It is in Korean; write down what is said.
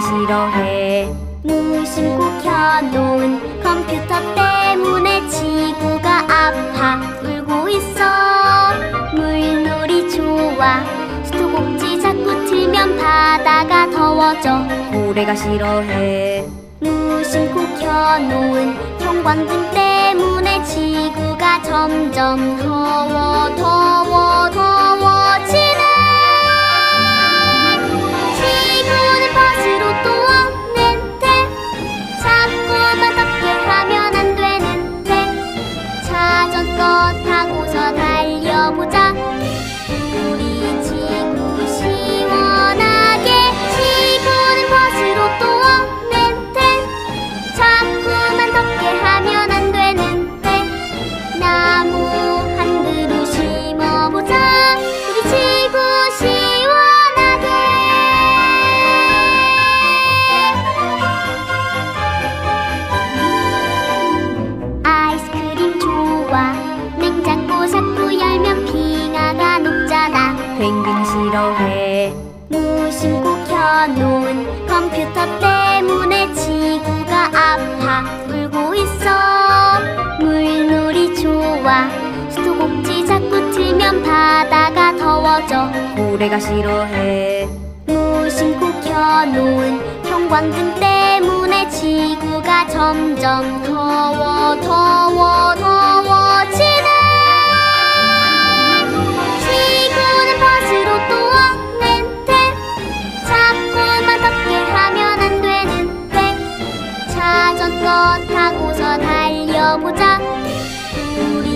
싫어해. 무심코 켜놓은 컴퓨터 때문에 지구가 아파. 울고 있어. 물놀이 좋아. 수도꼭지 자꾸 틀면 바다가 더워져. 고래가 싫어해. 무심코 켜놓은 형광등 때문에 지구가 점점 더워 더 펭귄 싫어해 무심코 켜놓은 컴퓨터 때문에 지구가 아파 울고 있어. 물놀이 좋아. 수도꼭지 자꾸 틀면 바다가 더워져. 고래가 싫어해. 무심코 켜놓은 형광등 때문에 지구가 점점 더워 더 타고서 달려보자. 우리